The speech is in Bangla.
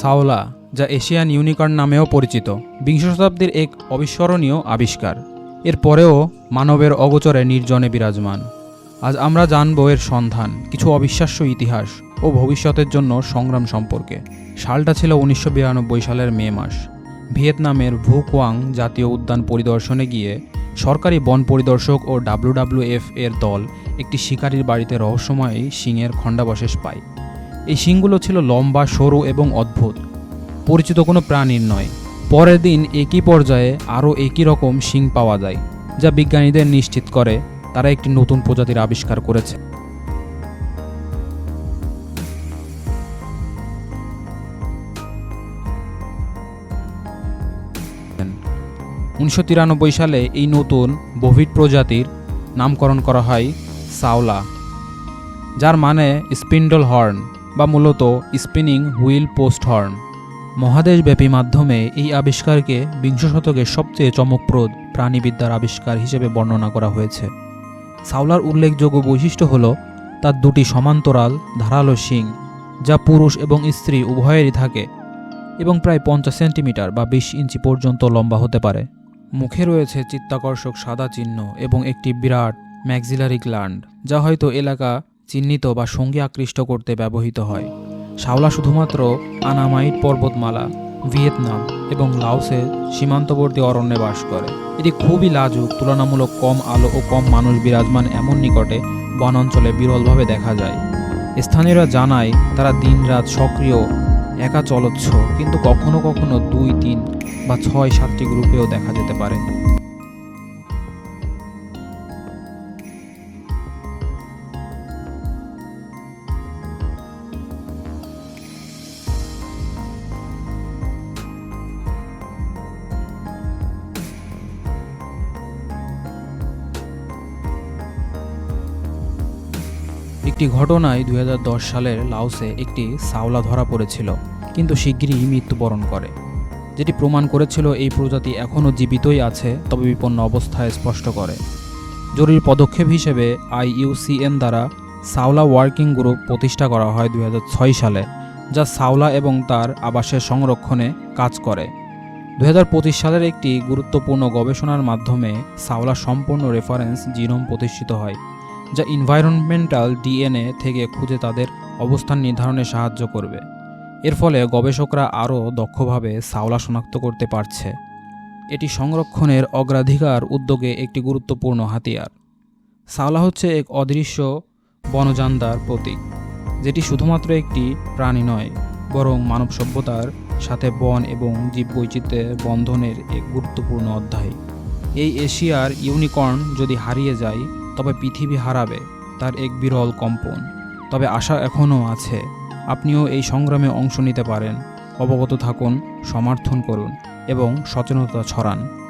সাওলা, যা এশিয়ান ইউনিকর্ন নামেও পরিচিত, বিংশ শতাব্দীর এক অবিস্মরণীয় আবিষ্কার। এর পরেও মানবের অগোচরে নির্জনে বিরাজমান। আজ আমরা জানব এর সন্ধান, কিছু অবিশ্বাস্য ইতিহাস ও ভবিষ্যতের জন্য সংগ্রাম সম্পর্কে। সালটা ছিল উনিশশো বিরানব্বই সালের মে মাস। ভিয়েতনামের ভু কোয়াং জাতীয় উদ্যান পরিদর্শনে গিয়ে সরকারি বন পরিদর্শক ও ডাব্লিউডাব্লিউএফ এর দল একটি শিকারীর বাড়িতে রহস্যময় শিংয়ের খণ্ডাবশেষ পায়। এই শিংগুলো ছিল লম্বা, সরু এবং অদ্ভুত। পরিচিত কোনো প্রাণীর নয়। পরের দিন একই পর্যায়ে আরও একই রকম শিং পাওয়া যায়, যা বিজ্ঞানীদের নিশ্চিত করে তারা একটি নতুন প্রজাতির আবিষ্কার করেছে। উনিশশো তিরানব্বই সালে এই নতুন বভিড প্রজাতির নামকরণ করা হয় সাওলা, যার মানে স্পিন্ডল হর্ন। বা মূলত স্পিনিং হুইল পোস্ট হর্ন। মহাদেশব্যাপী মাধ্যমে এই আবিষ্কারকে বিংশ শতকের সবচেয়ে চমকপ্রদ প্রাণীবিদ্যার আবিষ্কার হিসেবে বর্ণনা করা হয়েছে। সাওলার উল্লেখযোগ্য বৈশিষ্ট্য হল তার দুটি সমান্তরাল ধারালো শিং, যা পুরুষ এবং স্ত্রী উভয়েরই থাকে এবং প্রায় পঞ্চাশ সেন্টিমিটার বা বিশ ইঞ্চি পর্যন্ত লম্বা হতে পারে। মুখে রয়েছে চিত্তাকর্ষক সাদা চিহ্ন এবং একটি বিরাট ম্যাক্সিলারি গ্ল্যান্ড যা হয়তো এলাকা চিহ্নিত বা সঙ্গী আকৃষ্ট করতে ব্যবহৃত হয়। শাওলা শুধুমাত্র আনামাইট পর্বতমালা, ভিয়েতনাম এবং লাওসের সীমান্তবর্তী অরণ্যে বাস করে। এটি খুবই লাজুক, তুলনামূলক কম আলো ও কম মানুষ বিরাজমান এমন নিকটে বনাঞ্চলে বিরলভাবে দেখা যায়। স্থানীয়রা জানায়, তারা দিনরাত সক্রিয় একা চলচ্ছ কিন্তু কখনো কখনো দুই, তিন বা ছয়, সাতটি গ্রুপেও দেখা যেতে পারে। একটি ঘটনায় দুই হাজার দশ সালের লাওসে একটি সাওলা ধরা পড়েছিল, কিন্তু শিগগিরই মৃত্যুবরণ করে। যেটি প্রমাণ করেছিল এই প্রজাতি এখনও জীবিতই আছে, তবে বিপন্ন অবস্থায় স্পষ্ট করে। জরুরি পদক্ষেপ হিসেবে আইইউসিএন দ্বারা সাওলা ওয়ার্কিং গ্রুপ প্রতিষ্ঠা করা হয় দু হাজার ছয় সালে, যা সাওলা এবং তার আবাসের সংরক্ষণে কাজ করে। দু হাজার পঁচিশ সালের একটি গুরুত্বপূর্ণ গবেষণার মাধ্যমে সাওলা সম্পূর্ণ রেফারেন্স জিনোম প্রতিষ্ঠিত হয়। যা এনভায়রনমেন্টাল ডিএনএ থেকে খুঁজে তাদের অবস্থান নির্ধারণে সাহায্য করবে। এর ফলে গবেষকরা আরও দক্ষভাবে সাওলা শনাক্ত করতে পারছে। এটি সংরক্ষণের অগ্রাধিকার উদ্যোগে একটি গুরুত্বপূর্ণ হাতিয়ার। সাওলা হচ্ছে এক অদৃশ্য বনজান্দার প্রতীক, যেটি শুধুমাত্র একটি প্রাণী নয়, বরং মানব সভ্যতার সাথে বন এবং জীববৈচিত্র্যের বন্ধনের এক গুরুত্বপূর্ণ অধ্যায়। এই এশিয়ার ইউনিকর্ন যদি হারিয়ে যায় তবে পৃথিবী হারাবে, তার এক বিরল কম্পন। তবে আশা এখনও আছে, আপনিও এই সংগ্রামে অংশ নিতে পারেন। অবগত থাকুন, সমর্থন করুন এবং সচেতনতা ছড়ান।